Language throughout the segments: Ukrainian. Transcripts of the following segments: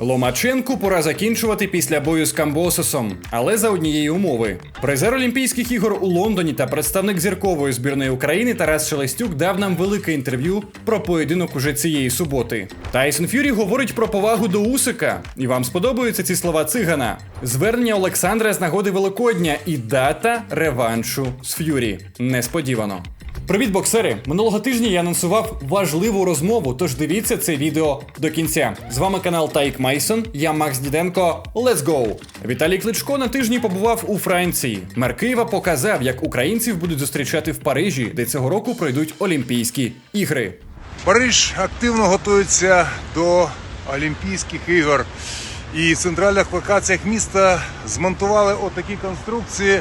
Ломаченку пора закінчувати після бою з Камбососом, але за однієї умови. Призер Олімпійських ігор у Лондоні та представник зіркової збірної України Тарас Шелестюк дав нам велике інтерв'ю про поєдинок уже цієї суботи. Тайсон Ф'юрі говорить про повагу до Усика, і вам сподобаються ці слова цигана. Звернення Олександра з нагоди Великодня і дата реваншу з Ф'юрі. Несподівано. Привіт, боксери! Минулого тижня я анонсував важливу розмову, тож дивіться це відео до кінця. З вами канал Тайк Майсон, я Макс Діденко. Let's go! Віталій Кличко на тижні побував у Франції. Мер Києва показав, як українців будуть зустрічати в Парижі, де цього року пройдуть Олімпійські ігри. Париж активно готується до Олімпійських ігор. І в центральних локаціях міста змонтували отакі конструкції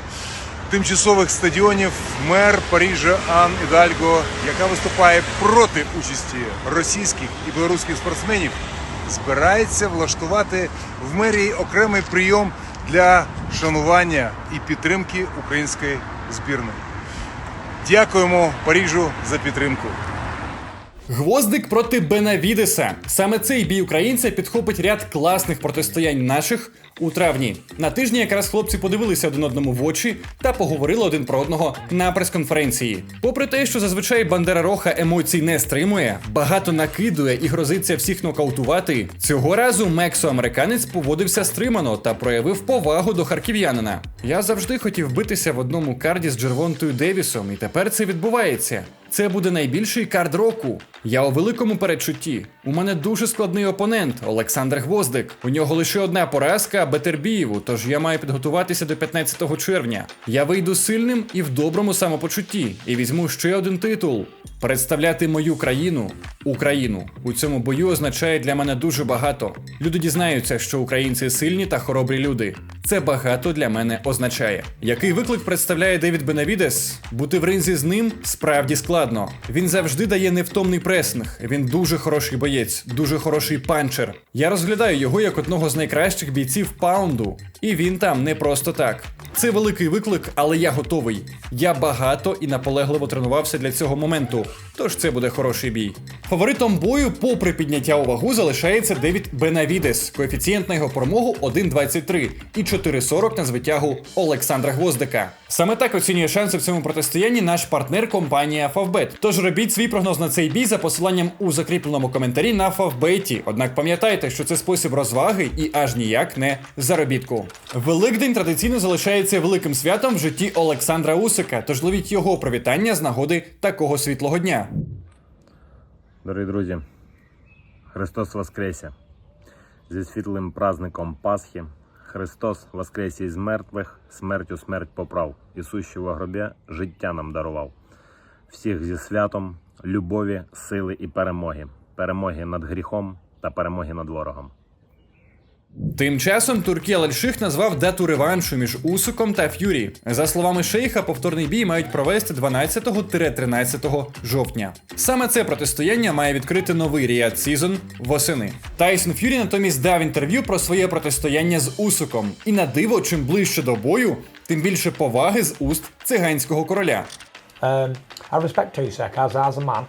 тимчасових стадіонів мер Парижа Ан Ідальго, яка виступає проти участі російських і білоруських спортсменів, збирається влаштувати в мерії окремий прийом для шанування і підтримки української збірної. Дякуємо Парижу за підтримку. Гвоздик проти Бенавідеса. Саме цей бій українця підхопить ряд класних протистоянь наших у травні. На тижні якраз хлопці подивилися один одному в очі та поговорили один про одного на прес-конференції. Попри те, що зазвичай Бандера Роха емоцій не стримує, багато накидує і грозиться всіх нокаутувати. Цього разу Мексо-американець поводився стримано та проявив повагу до харків'янина. Я завжди хотів битися в одному карді з Джервонтою Девісом, і тепер це відбувається. Це буде найбільший кард року. Я у великому передчутті. У мене дуже складний опонент Олександр Гвоздик. У нього лише одна поразка Бетербієву, тож я маю підготуватися до 15 червня. Я вийду сильним і в доброму самопочутті, і візьму ще один титул. Представляти мою країну, Україну у цьому бою означає для мене дуже багато. Люди дізнаються, що українці сильні та хоробрі люди. Це багато для мене означає. Який виклик представляє Девід Бенавідес? Бути в ринзі з ним справді складно. Він завжди дає невтомний пресинг. Він дуже хороший боєць, дуже хороший панчер. Я розглядаю його як одного з найкращих бійців паунду, і він там не просто так. Це великий виклик, але я готовий. Я багато і наполегливо тренувався для цього моменту. Тож це буде хороший бій. Фаворитом бою, попри підняття у вагу, залишається Девід Бенавідес. Коефіцієнт на його перемогу 1,23 і 4,40 на звитягу Олександра Гвоздика. Саме так оцінює шанси в цьому протистоянні наш партнер компанія Favbet. Тож робіть свій прогноз на цей бій за посиланням у закріпленому коментарі на Favbet. Однак пам'ятайте, що це спосіб розваги і аж ніяк не заробітку. Великдень традиційно залишається великим святом в житті Олександра Усика. Тож ловіть його привітання з нагоди такого світлого дня. Дорогі друзі, Христос Воскресе! Зі світлим праздником Пасхи. Христос Воскресе із мертвих, смертю смерть поправ. Ісус, що гробі життя нам дарував. Всіх зі святом, любові, сили і перемоги. Перемоги над гріхом та перемоги над ворогом. Тим часом Туркі Аль-Ших назвав дату реваншу між Усиком та Ф'юрі. За словами Шейха, повторний бій мають провести 12-13 жовтня. Саме це протистояння має відкрити новий Ріад Сізон восени. Тайсон Ф'юрі натомість дав інтерв'ю про своє протистояння з Усиком. І на диво, чим ближче до бою, тим більше поваги з уст циганського короля. Um, I respect Tusek as, as a man.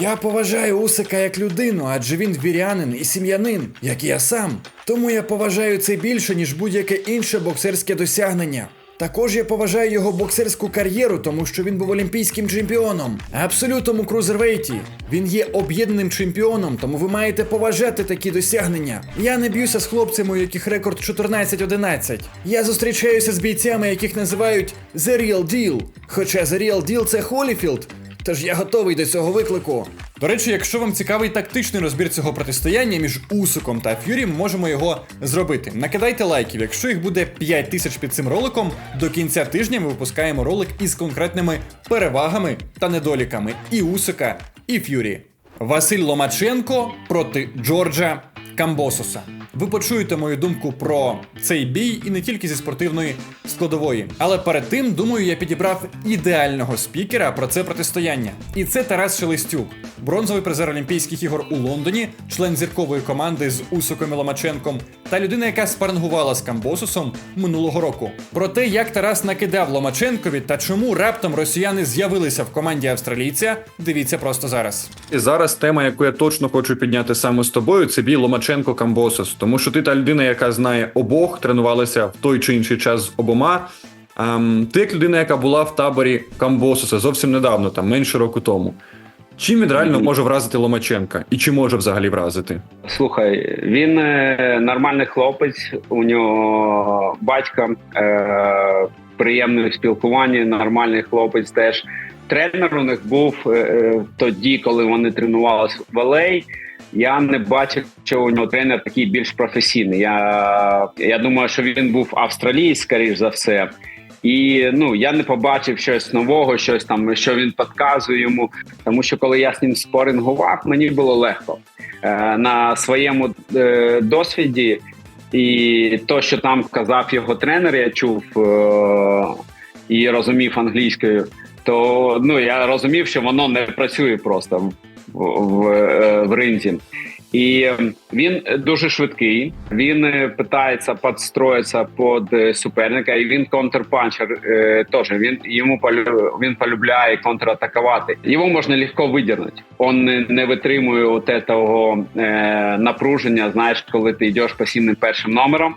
Я поважаю Усика як людину, адже він вірянин і сім'янин, як і я сам. Тому я поважаю це більше, ніж будь-яке інше боксерське досягнення. Також я поважаю його боксерську кар'єру, тому що він був олімпійським чемпіоном, абсолютом у крузервейті. Він є об'єднаним чемпіоном, тому ви маєте поважати такі досягнення. Я не б'юся з хлопцями, у яких рекорд 14-11. Я зустрічаюся з бійцями, яких називають The Real Deal. Хоча The Real Deal – це Холіфілд, Тож я готовий до цього виклику. До речі, якщо вам цікавий тактичний розбір цього протистояння між Усиком та Ф'юрі, можемо його зробити. Накидайте лайків. Якщо їх буде 5 тисяч під цим роликом, до кінця тижня ми випускаємо ролик із конкретними перевагами та недоліками і Усика, і Ф'юрі. Василь Ломаченко проти Джорджа Камбососа. Ви почуєте мою думку про цей бій і не тільки зі спортивної складової. Але перед тим, думаю, я підібрав ідеального спікера про це протистояння. І це Тарас Шелестюк, бронзовий призер Олімпійських ігор у Лондоні, член зіркової команди з Усоком і Ломаченком, та людина, яка спарингувала з Камбососом минулого року. Про те, як Тарас накидав Ломаченкові та чому раптом росіяни з'явилися в команді австралійця, дивіться просто зараз. І зараз тема, яку я точно хочу підняти саме з тобою, це бій Ломаченко Камбосос. Тому що ти та людина, яка знає обох, тренувалася в той чи інший час з обома. Ем, ти як людина, яка була в таборі Камбосуса зовсім недавно, там менше року тому. Чим він реально може вразити Ломаченка? І чи може взагалі вразити? Слухай, він е, нормальний хлопець. У нього батько е, приємне в спілкуванні, нормальний хлопець теж. Тренер у них був е, е, тоді, коли вони тренувалися в LA. Я не бачив, що у нього тренер такий більш професійний. Я, я думаю, що він був австралієць, скоріш за все. І ну я не побачив щось нового, щось там, що він підказує йому. Тому що коли я з ним спорингував, мені було легко е, на своєму е, досвіді, і то, що там казав його тренер, я чув е, і розумів англійською, то ну я розумів, що воно не працює просто в, в, е, ринзі. І він дуже швидкий. Він е, питається підстроїтися під е, суперника, і він контрпанчер е, теж. Він йому він полюбляє контратакувати. Його можна легко видірнути. Он не, витримує от этого е, напруження. Знаєш, коли ти йдеш посівним першим номером.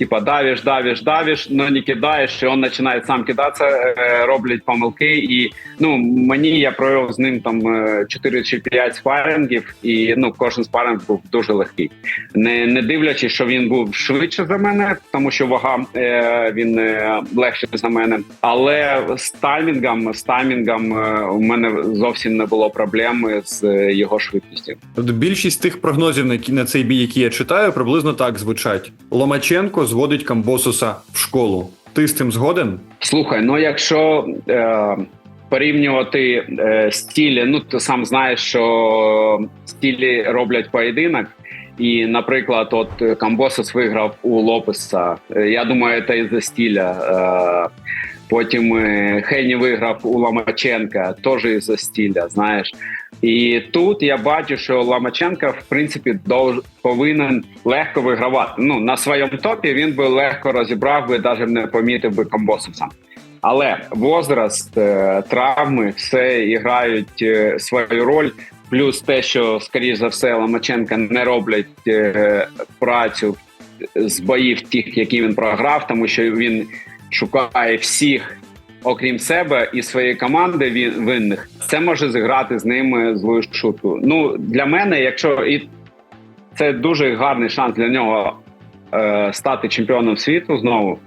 Типа давиш, давиш, давиш, но не кидаєш, і він починає сам кидатися, е, роблять помилки. І ну мені я провів з ним там е, 4 чи 5 спарингів, і ну кожен спаринг був дуже легкий. Не, не дивлячись, що він був швидше за мене, тому що вага е, він е, легше за мене. Але з таймінгом, з таймінгом е, у мене зовсім не було проблеми з е, його швидкістю. Тобто більшість тих прогнозів на, на цей бій, які я читаю, приблизно так звучать: Ломаченко зводить Камбосуса в школу. Ти з цим згоден? Слухай, ну якщо е, порівнювати е, стілі, ну ти сам знаєш, що стілі роблять поєдинок. І, наприклад, от Камбосос виграв у Лопеса. Е, Я думаю, це із-за стіля. Е, Потім е, Хені виграв у Ломаченка, теж із-за стіля. Знаєш, і тут я бачу, що Ломаченка в принципі дов... повинен легко вигравати. Ну на своєму топі він би легко розібрав би, навіть не помітив би Камбосуса. Але возраст, е, травми, все грають е, свою роль. Плюс те, що скоріш за все Ломаченка не роблять е, працю з боїв тих, які він програв, тому що він шукає всіх, окрім себе і своєї команди винних. Це може зіграти з ними злою шутку. Ну для мене, якщо і це дуже гарний шанс для нього е, стати чемпіоном світу знову.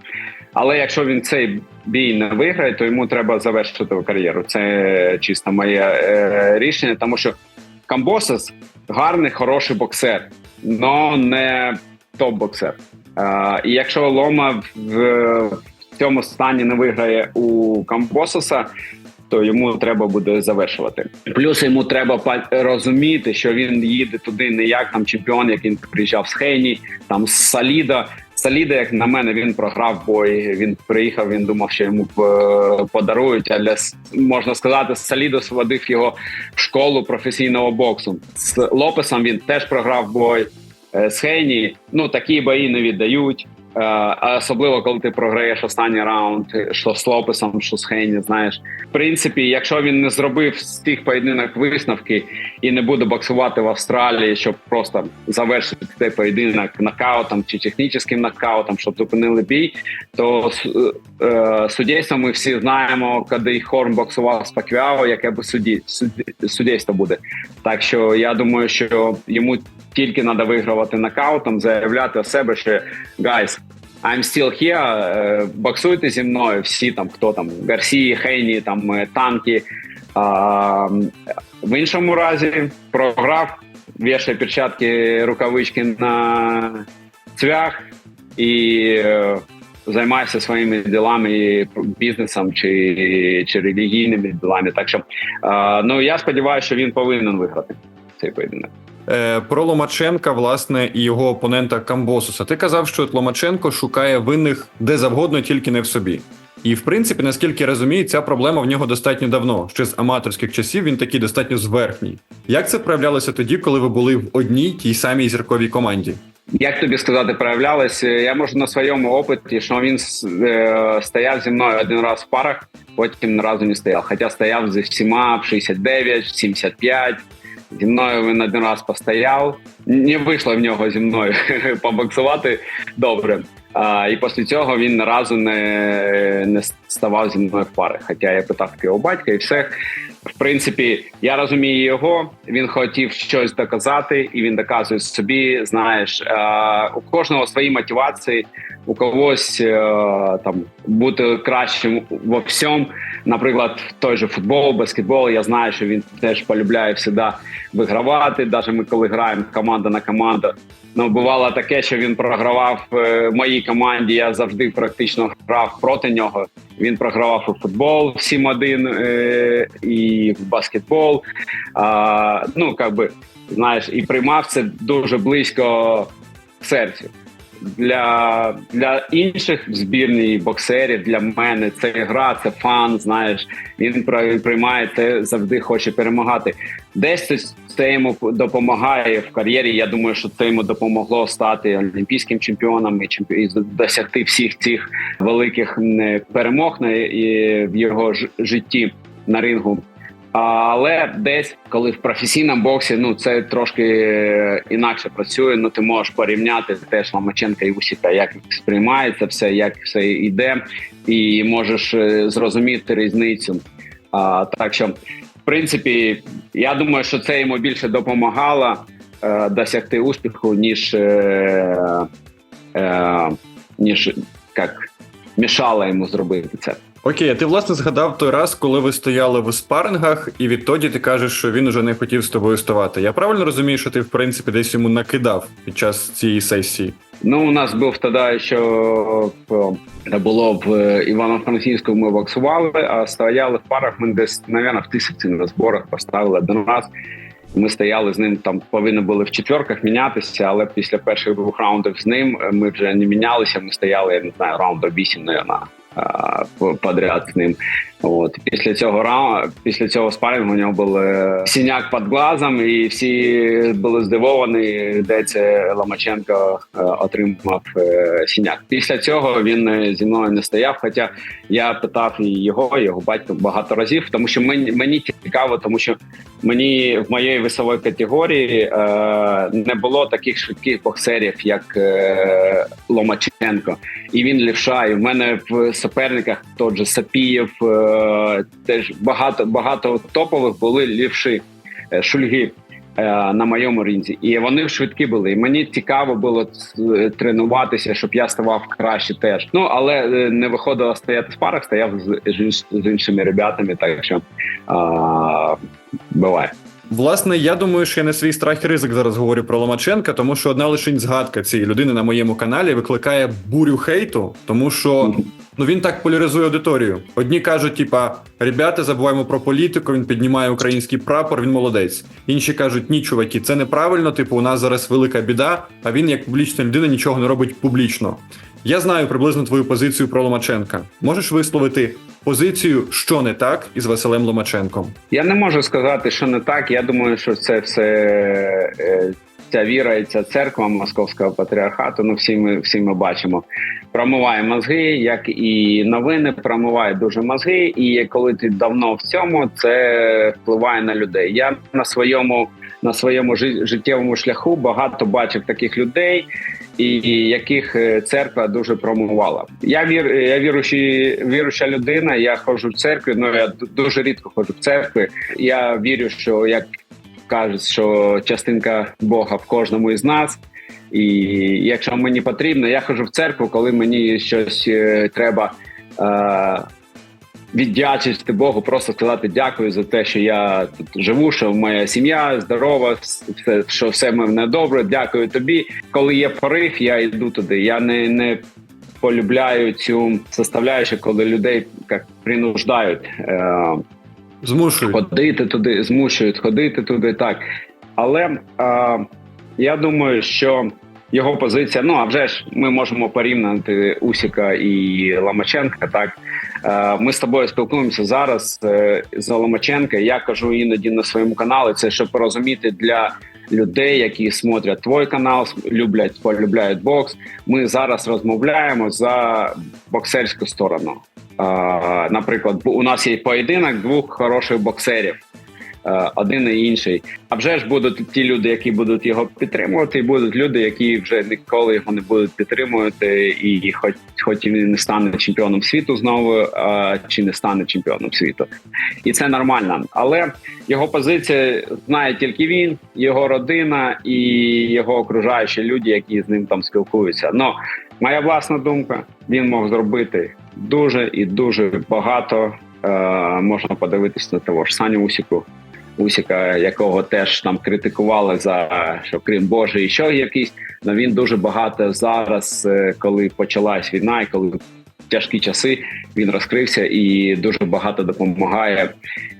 Але якщо він цей бій не виграє, то йому треба завершити кар'єру. Це чисто моє е, рішення, тому що Камбосес гарний, хороший боксер, але не топ-боксер. Е, і якщо Лома в, в цьому стані не виграє у Камбосеса, то йому треба буде завершувати. Плюс йому треба розуміти, що він їде туди не як там чемпіон, як він приїжджав з Хейні, там з Саліда. Саліда, як на мене, він програв бой. Він приїхав, він думав, що йому е, подарують. Але можна сказати, Салідо сводив його в школу професійного боксу. З Лопесом він теж програв бой. Е, З Хейні ну такі бої не віддають. Е, А особливо коли ти програєш останній раунд, що з Лопесом, що з Хейні, знаєш. В принципі, якщо він не зробив з тих поєдинок висновки і не буде боксувати в Австралії, щоб просто завершити цей поєдинок нокаутом чи технічним нокаутом, щоб зупинили бій, то е, суддєйство ми всі знаємо, коли Хорн боксував з Паквіао, яке б судді, судді, суддєйство буде. Так що я думаю, що йому тільки треба вигравати нокаутом, заявляти о себе, що guys, I'm still here, е, боксуйте зі мною, всі там, хто там, Гарсії, Хейні, там е, танки. А, в іншому разі програв, вішає перчатки, рукавички на цвях і е, займається своїми ділами, бізнесом чи, чи релігійними ділами. Так що ну я сподіваюся, що він повинен виграти цей поєдинок. Е, про Ломаченка, власне, і його опонента Камбосуса. Ти казав, що Ломаченко шукає винних де завгодно, тільки не в собі. І в принципі, наскільки я розумію, ця проблема в нього достатньо давно. Ще з аматорських часів він такий достатньо зверхній. Як це проявлялося тоді, коли ви були в одній тій самій зірковій команді? Як тобі сказати, проявлялось? Я можу на своєму опиті, що він е, стояв зі мною один раз в парах, потім разу не стояв. Хоча стояв зі всіма в 69, в 75. Зі мною він один раз постояв. Не вийшло в нього зі мною побоксувати добре. А, і після цього він ні разу не, не ставав зі мною пари. Хоча я питав у батька і все. В принципі, я розумію його. Він хотів щось доказати, і він доказує собі. Знаєш, е, у кожного свої мотивації, у когось е, там бути кращим во всьому. Наприклад, той же футбол, баскетбол. Я знаю, що він теж полюбляє завжди вигравати. Навіть ми коли граємо команда на команду. Ну бувало таке, що він програвав е, моїй команді. Я завжди практично грав проти нього. Він програвав у футбол 7-1 е, і в баскетбол. А, ну, як би, знаєш, і приймав це дуже близько серцю. Для, для інших в збірній боксерів, для мене це гра, це фан. Знаєш, він при- приймає те, завжди хоче перемагати. Десь це, йому допомагає в кар'єрі. Я думаю, що це йому допомогло стати олімпійським чемпіоном і, чемпі... досягти всіх цих великих м, перемог на і в його ж- житті на рингу. Але десь, коли в професійному боксі, ну це трошки е, інакше працює. Ну ти можеш порівняти теж Ломаченка і Усіка, як сприймається все, як все йде, і можеш е, зрозуміти різницю. А, так що, в принципі, я думаю, що це йому більше допомагало е, досягти успіху, ніж, е, е, ніж як мішало йому зробити це. Окей, а ти власне згадав той раз, коли ви стояли в спарингах, і відтоді ти кажеш, що він уже не хотів з тобою ставати. Я правильно розумію, що ти в принципі десь йому накидав під час цієї сесії? Ну, у нас був тоді, що було в Івано-Франківську ми боксували, а стояли в парах. Ми десь, мабуть, в тисячі на зборах поставили один раз. Ми стояли з ним, там повинні були в четверках мінятися, але після перших двох раундів з ним е, ми вже не мінялися. Ми стояли, я не знаю, раундів 8, мабуть, подряд з ним. От після цього раунду, після цього спарингу у нього був синяк під глазом, і всі були здивовані, де це Ломаченко е, отримав е, синяк. Після цього він е, зі мною не стояв. Хоча я питав і його, і його батька багато разів, тому що мені, мені цікаво, тому що мені в моєї весової категорії не було таких швидких боксерів, як Ломаченко, і він лівша. І в мене в суперниках тот же Сапієв, теж багато багато топових були лівші е, шульги. е, На моєму рінці, і вони швидкі були. І мені цікаво було е, тренуватися, щоб я ставав краще теж. Ну але е, не виходило стояти в парах, стояв з, з з іншими ребятами. Так що а, буває. Власне, я думаю, що я на свій страх і ризик зараз говорю про Ломаченка, тому що одна лише згадка цієї людини на моєму каналі викликає бурю хейту, тому що ну він так поляризує аудиторію. Одні кажуть, типа, ребята, забуваємо про політику, він піднімає український прапор, він молодець. Інші кажуть, ні, чуваки, це неправильно. Типу, у нас зараз велика біда, а він як публічна людина нічого не робить публічно. Я знаю приблизно твою позицію про Ломаченка. Можеш висловити позицію, що не так із Василем Ломаченком? Я не можу сказати, що не так. Я думаю, що це все е, ця віра і ця церква московського патріархату. Ну всі ми всі ми бачимо. Промиває мозги, як і новини промиває дуже мозги. І коли ти давно в цьому, це впливає на людей. Я на своєму на своєму жи- життєвому шляху багато бачив таких людей. І яких е, церква дуже промувала. Я вір, я віруючий, віруюча людина. Я ходжу в церкві. Ну я дуже рідко ходжу в церкви. Я вірю, що як кажуть, що частинка Бога в кожному із нас. І якщо мені потрібно, я ходжу в церкву, коли мені щось е, треба е, віддячити Богу, просто сказати дякую за те, що я тут живу, що моя сім'я здорова, все, що все в мене добре. Дякую тобі. Коли є порив, я йду туди. Я не, не полюбляю цю составляючу, коли людей як принуждають. Е, Змушують. ходити туди, змушують ходити туди. Так, але е, я думаю, що його позиція. Ну а вже ж ми можемо порівняти Усіка і Ломаченка. Так е, ми з тобою спілкуємося зараз е, за Ломаченка. Я кажу іноді на своєму каналі. Це щоб порозуміти для. Людей, які смотрять твій канал, люблять полюбляють бокс. Ми зараз розмовляємо за боксерську сторону. Наприклад, у нас є поєдинок двох хороших боксерів. Е, один і інший. А вже ж будуть ті люди, які будуть його підтримувати, і будуть люди, які вже ніколи його не будуть підтримувати, і хоч хоч він не стане чемпіоном світу знову, е, чи не стане чемпіоном світу, і це нормально. Але його позиція знає тільки він, його родина і його окружаючі люди, які з ним там спілкуються. Ну моя власна думка, він мог зробити дуже і дуже багато. Е, можна подивитися на того ж Саню Усіку. Усіка, якого теж там критикували за що крім Боже, і що якийсь. Но він дуже багато зараз, е, коли почалась війна, і коли тяжкі часи він розкрився і дуже багато допомагає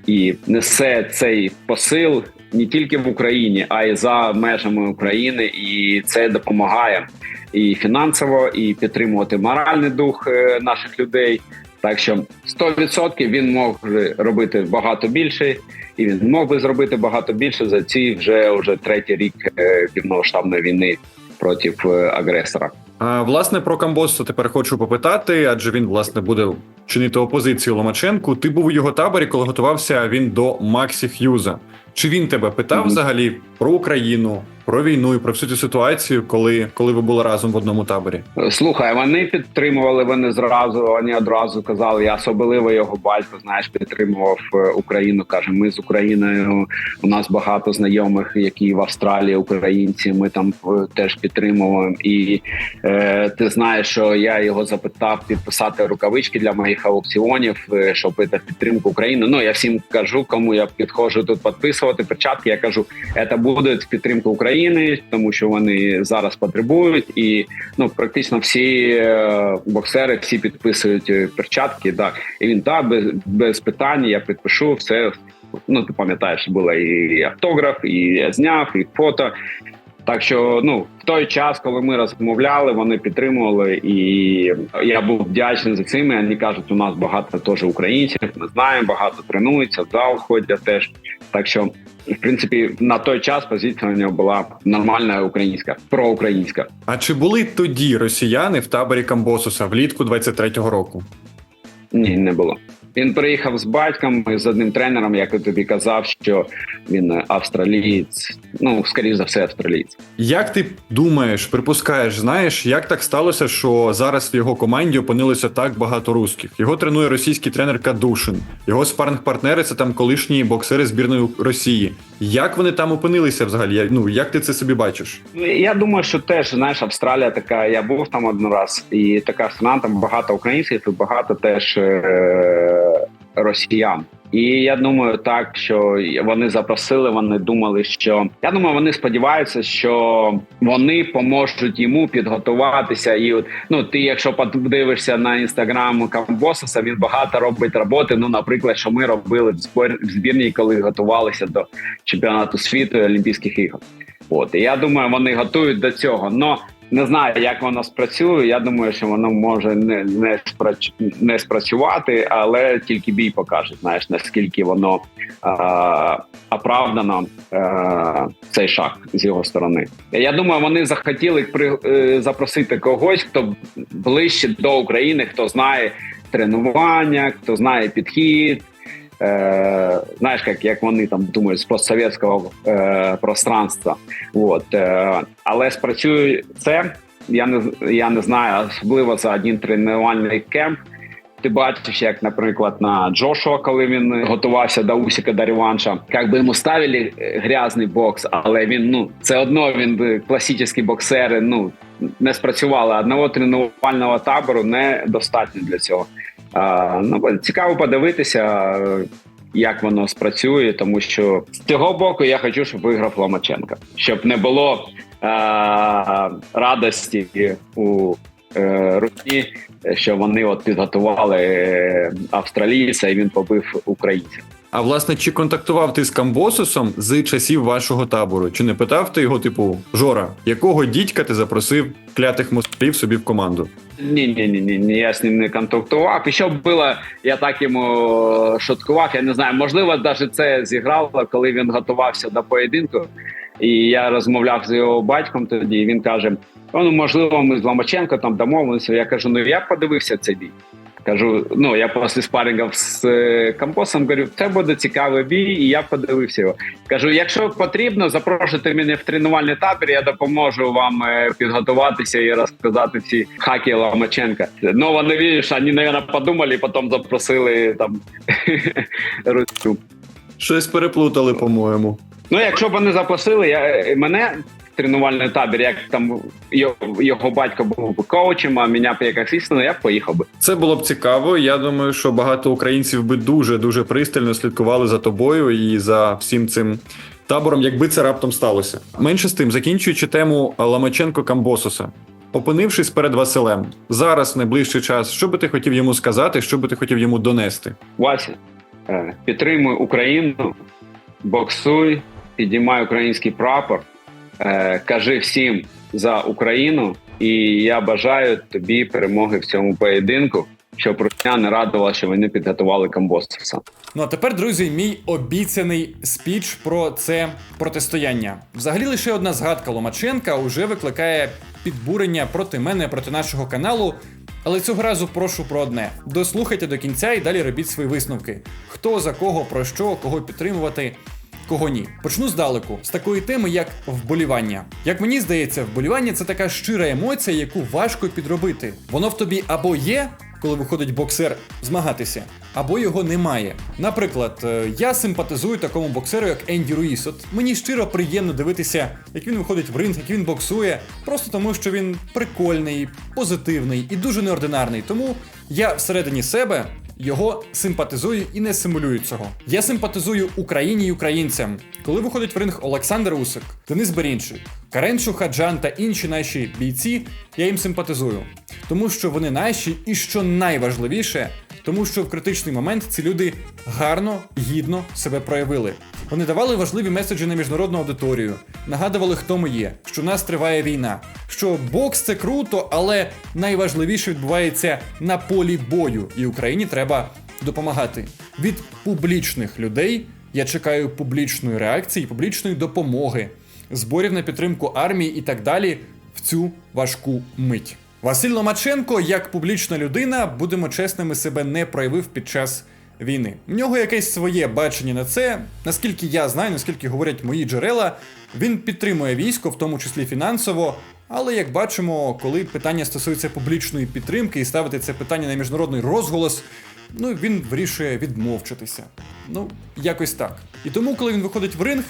і несе цей посил не тільки в Україні, а й за межами України, і це допомагає і фінансово, і підтримувати моральний дух е, наших людей. Так що 100% він мог робити багато більше, і він мог би зробити багато більше за ці вже вже третій рік е, півномасштабної війни проти е, агресора. А власне про Камбоса тепер хочу попитати, адже він власне буде чинити опозицію Ломаченку. Ти був у його таборі, коли готувався він до Максі Х'юза. Чи він тебе питав Мгм. взагалі про Україну, про війну і про всю цю ситуацію, коли, коли ви були разом в одному таборі? Слухай, вони підтримували. Вони зразу вони одразу казали. Я особливо його батько знаєш, підтримував е, Україну. каже: ми з Україною. У нас багато знайомих, які в Австралії, українці. Ми там е, теж підтримуємо. І е, ти знаєш, що я його запитав підписати рукавички для моїх аукціонів, е, щоб це підтримку України. Ну я всім кажу, кому я підходжу тут підписувати перчатки. Я кажу, це буде в підтримку України, тому що вони зараз потребують і ну практично всі е, боксери всі підписують е, перчатки. Да. І він да, без, без питань я підпишу все. Ну ти пам'ятаєш, було і автограф, і я зняв, і фото. Так що, ну в той час, коли ми розмовляли, вони підтримували, і я був вдячний за цим. Вони кажуть, у нас багато теж українців. Ми знаємо, багато тренуються, в зал ходять теж. Так що, в принципі, на той час позиція у нього була нормальна українська, проукраїнська. А чи були тоді росіяни в таборі Камбосуса влітку 23-го року? Ні, не було. Він приїхав з батьком і з одним тренером, як я тобі казав, що він австралієць. Ну, скоріш за все, австралієць. Як ти думаєш, припускаєш, знаєш, як так сталося, що зараз в його команді опинилося так багато русських? Його тренує російський тренер Кадушин, його спаринг-партнери це там колишні боксери збірної Росії. Як вони там опинилися взагалі? Ну як ти це собі бачиш? Ну, Я думаю, що теж знаєш, Австралія така. Я був там один раз, і така страна, там багато українців і багато теж е- росіян. І я думаю, так що вони запросили. Вони думали, що я думаю, вони сподіваються, що вони поможуть йому підготуватися. І от ну ти, якщо подивишся на інстаграм Камбососа, він багато робить роботи. Ну, наприклад, що ми робили в збор в збірній, коли готувалися до чемпіонату світу і Олімпійських ігор. От і я думаю, вони готують до цього. Но не знаю, як воно спрацює. Я думаю, що воно може не не, спрач... не спрацювати, але тільки бій покаже. Знаєш, наскільки воно а, оправдано а, цей шаг з його сторони. Я думаю, вони захотіли при е, запросити когось, хто ближче до України, хто знає тренування, хто знає підхід. Е, знаєш, як, як вони там думають з постсовєтського е, пространства. От, е, але спрацює це. Я не я не знаю, особливо за один тренувальний кемп. Ти бачиш, як, наприклад, на Джошуа, коли він готувався до Усіка до реванша, як би йому ставили е, грязний бокс, але він ну це одно він класичні боксери. Ну не спрацювали. Одного тренувального табору недостатньо для цього. А, ну, цікаво подивитися, як воно спрацює, тому що з цього боку я хочу, щоб виграв Ломаченко, щоб не було а, радості у е, Русі, що вони от підготували е, австралійця і він побив українця. А власне, чи контактував ти з Камбосусом з часів вашого табору? Чи не питав ти його, типу, Жора, якого дідька ти запросив клятих москалів собі в команду? Ні, ні, ні, ні, ні, я з ним не контактував. І що було, я так йому шуткував. Я не знаю, можливо, навіть це зіграло, коли він готувався до поєдинку. І я розмовляв з його батьком тоді. і Він каже: ну можливо, ми з Ломаченко там домовилися. Я кажу: ну я подивився цей бій. Кажу, ну я після спарингів з е, Кампосом говорю, це буде цікавий бій, і я подивився його. Кажу, якщо потрібно, запрошуйте мене в тренувальний табір, я допоможу вам е, підготуватися і розказати всі хаки Ломаченка. Ну вони видиш, вони, мабуть, подумали, і потім запросили там Русю. Щось переплутали, по-моєму. Ну, якщо б вони запросили, я мене в тренувальний табір, як там його, батько був би коучем, а мене б як асистент, я б поїхав би. Це було б цікаво. Я думаю, що багато українців би дуже дуже пристально слідкували за тобою і за всім цим табором, якби це раптом сталося. Менше з тим, закінчуючи тему Ламаченко Камбососа. Опинившись перед Василем, зараз найближчий час, що би ти хотів йому сказати, що би ти хотів йому донести? Вася, е, підтримуй Україну, боксуй, підіймай український прапор, кажи всім за Україну, і я бажаю тобі перемоги в цьому поєдинку, щоб Русня не радувала, що вони підготували Камбосовса. Ну а тепер, друзі, мій обіцяний спіч про це протистояння. Взагалі лише одна згадка Ломаченка уже викликає підбурення проти мене, проти нашого каналу. Але цього разу прошу про одне: дослухайте до кінця і далі робіть свої висновки. Хто за кого, про що, кого підтримувати, кого ні. Почну здалеку, з такої теми, як вболівання. Як мені здається, вболівання це така щира емоція, яку важко підробити. Воно в тобі або є, коли виходить боксер змагатися, або його немає. Наприклад, е, я симпатизую такому боксеру, як Енді Руїс. От мені щиро приємно дивитися, як він виходить в ринг, як він боксує, просто тому що він прикольний, позитивний і дуже неординарний. Тому я всередині себе. Його симпатизую і не симулюю цього. Я симпатизую Україні й українцям. Коли виходить в ринг Олександр Усик, Денис Берінчик, Карен Шухаджан та інші наші бійці, я їм симпатизую. Тому що вони наші, і що найважливіше, тому що в критичний момент ці люди гарно, гідно себе проявили. Вони давали важливі меседжі на міжнародну аудиторію, нагадували, хто ми є, що в нас триває війна, що бокс це круто, але найважливіше відбувається на полі бою, і Україні треба допомагати. Від публічних людей я чекаю публічної реакції, публічної допомоги, зборів на підтримку армії і так далі в цю важку мить. Василь Ломаченко, як публічна людина, будемо чесними, себе не проявив під час війни. В нього якесь своє бачення на це. Наскільки я знаю, наскільки говорять мої джерела, він підтримує військо, в тому числі фінансово. Але як бачимо, коли питання стосується публічної підтримки і ставити це питання на міжнародний розголос, ну він вирішує відмовчатися. Ну, якось так. І тому, коли він виходить в ринг,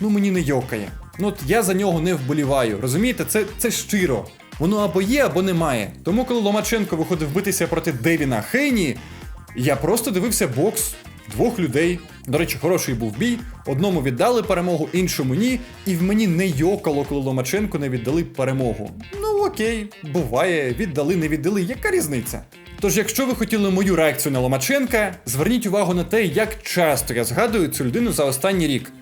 ну мені не йокає. Ну от я за нього не вболіваю. Розумієте, це, це щиро. Воно або є, або немає. Тому, коли Ломаченко виходив битися проти Девіна Хейні, я просто дивився бокс двох людей. До речі, хороший був бій. Одному віддали перемогу, іншому ні. І в мені не йокало, коли Ломаченко не віддали перемогу. Ну окей, буває, віддали, не віддали. Яка різниця? Тож, якщо ви хотіли мою реакцію на Ломаченка, зверніть увагу на те, як часто я згадую цю людину за останній рік.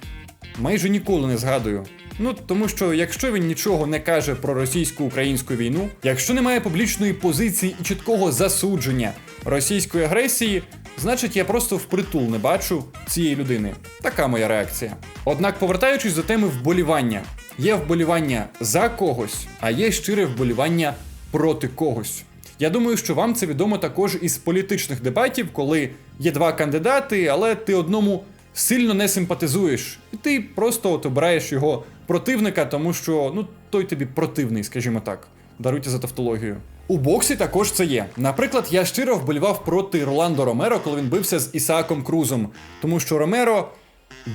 Майже ніколи не згадую. Ну тому що якщо він нічого не каже про російсько-українську війну, якщо немає публічної позиції і чіткого засудження російської агресії, значить я просто впритул не бачу цієї людини. Така моя реакція. Однак, повертаючись до теми вболівання, є вболівання за когось, а є щире вболівання проти когось. Я думаю, що вам це відомо також із політичних дебатів, коли є два кандидати, але ти одному сильно не симпатизуєш, і ти просто от обираєш його противника, тому що ну той тобі противний, скажімо так. Даруйте за тавтологію. У боксі також це є. Наприклад, я щиро вболівав проти Роландо Ромеро, коли він бився з Ісааком Крузом, тому що Ромеро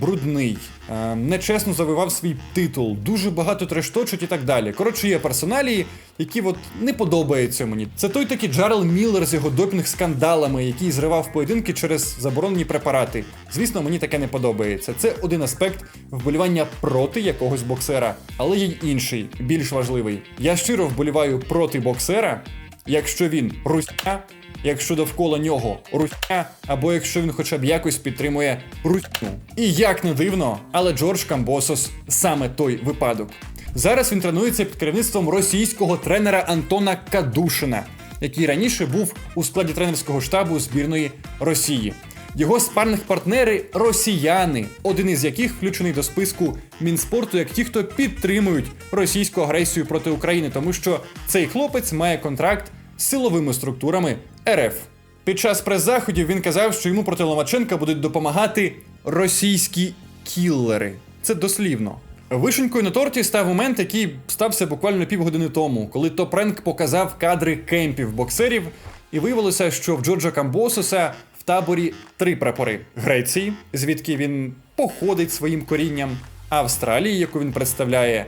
брудний, е, нечесно завивав свій титул, дуже багато трешточить і так далі. Коротше, є персоналії, які от не подобаються мені. Це той такий Джарел Міллер з його допінг скандалами, який зривав поєдинки через заборонені препарати. Звісно, мені таке не подобається. Це один аспект вболівання проти якогось боксера, але є й інший, більш важливий. Я щиро вболіваю проти боксера, якщо він русня, якщо довкола нього русня, або якщо він хоча б якось підтримує русню. І як не дивно, але Джордж Камбосос саме той випадок. Зараз він тренується під керівництвом російського тренера Антона Кадушина, який раніше був у складі тренерського штабу збірної Росії. Його спарних партнери росіяни, один із яких включений до списку Мінспорту як ті, хто підтримують російську агресію проти України, тому що цей хлопець має контракт з силовими структурами РФ. Під час прес-заходів він казав, що йому проти Ломаченка будуть допомагати російські кіллери. Це дослівно. Вишенькою на торті став момент, який стався буквально півгодини тому, коли Топренк показав кадри кемпів боксерів, і виявилося, що в Джорджа Камбосуса в таборі три прапори: Греції, звідки він походить своїм корінням, Австралії, яку він представляє,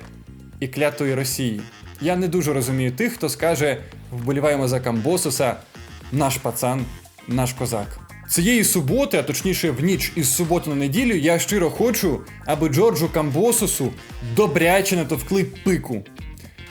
і клятої Росії. Я не дуже розумію тих, хто скаже: вболіваємо за Камбосуса, наш пацан, наш козак. Цієї суботи, а точніше в ніч із суботи на неділю, я щиро хочу, аби Джорджу Камбосусу добряче натовкли пику.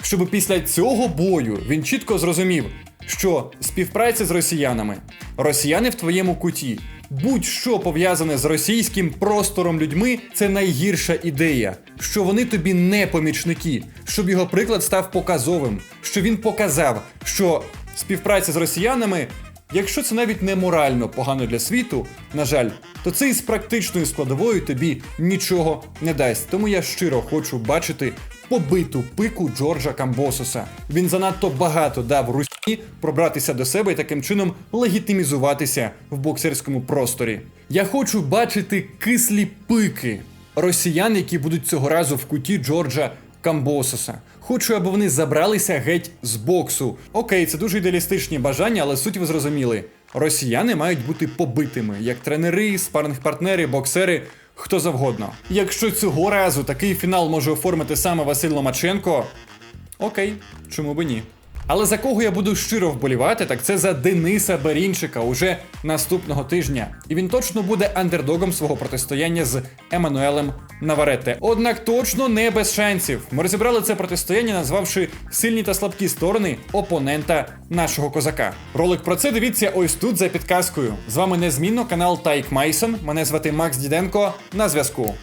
Щоб після цього бою він чітко зрозумів, що співпраця з росіянами, росіяни в твоєму куті, будь-що пов'язане з російським простором людьми, це найгірша ідея, що вони тобі не помічники, щоб його приклад став показовим, що він показав, що співпраця з росіянами Якщо це навіть не морально погано для світу, на жаль, то це із практичною складовою тобі нічого не дасть. Тому я щиро хочу бачити побиту пику Джорджа Камбосуса. Він занадто багато дав Русі пробратися до себе і таким чином легітимізуватися в боксерському просторі. Я хочу бачити кислі пики росіян, які будуть цього разу в куті Джорджа Камбосуса. Хочу, аби вони забралися геть з боксу. Окей, це дуже ідеалістичні бажання, але суть ви зрозуміли. Росіяни мають бути побитими, як тренери, спаринг-партнери, боксери, хто завгодно. Якщо цього разу такий фінал може оформити саме Василь Ломаченко, окей, чому би ні. Але за кого я буду щиро вболівати, так це за Дениса Берінчика уже наступного тижня. І він точно буде андердогом свого протистояння з Еммануелем Наварете. Однак точно не без шансів. Ми розібрали це протистояння, назвавши сильні та слабкі сторони опонента нашого козака. Ролик про це дивіться ось тут за підказкою. З вами незмінно канал Тайк Майсон. Мене звати Макс Діденко. На зв'язку.